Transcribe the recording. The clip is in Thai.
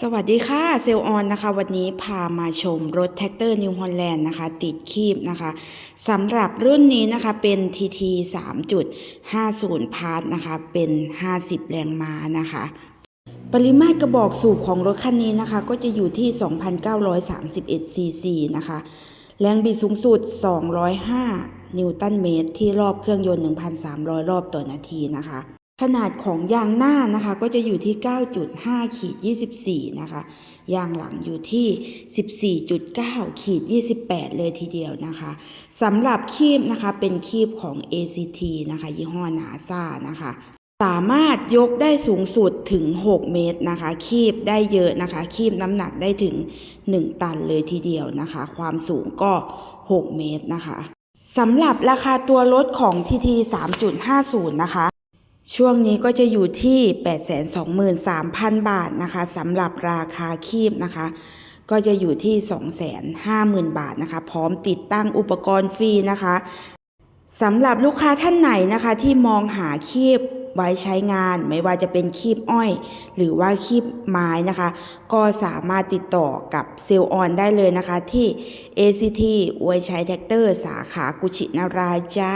สวัสดีค่ะเซลออนนะคะ วันนี้พามาชมรถแท็กเตอร์นิวฮอลแลนด์นะคะ ติดคีบนะคะสำหรับรุ่นนี้นะคะเป็น TT 3.50 พาร์ทนะคะ เป็น 50 แรงม้านะคะ ปริมาตรกระบอกสูบของรถคันนี้นะคะ ก็จะอยู่ที่ 2,931 ซีซีนะคะ แรงบิดสูงสุด 205 นิวตันเมตร ที่รอบเครื่องยนต์ 1,300 รอบต่อนาทีนะคะ ขนาดของยางหน้านะคะก็จะอยู่ที่ 9.5ขีด24 นะคะ ยางหลังอยู่ที่ 14.9ขีด28 เลยทีเดียวนะคะสำหรับคีบนะคะเป็นคีบของ ACT นะคะยี่ห้อนาซานะคะ สามารถยกได้สูงสุดถึง 6 เมตรนะคะ คีบได้เยอะนะคะ คีบน้ำหนักได้ถึง 1 ตันเลยทีเดียวนะคะ ความสูงก็ 6 เมตรนะคะสำหรับราคาตัวรถของ TT 3.50 นะคะ ช่วงนี้ก็จะอยู่ที่ 823,000 บาทนะคะสำหรับราคาคีบนะคะ ก็จะอยู่ที่ 250,000 บาทนะคะ พร้อมติดตั้งอุปกรณ์ฟรีนะคะสำหรับลูกค้าท่านไหนนะคะ ที่มองหาคีบไว้ใช้งานไม่ว่าจะเป็นคีบอ้อย หรือว่าคีบไม้นะคะ ก็สามารถติดต่อกับเซลออนได้เลยนะคะ ที่ ACT อวยชัยแท็กเตอร์ สาขากุชินารายจ้า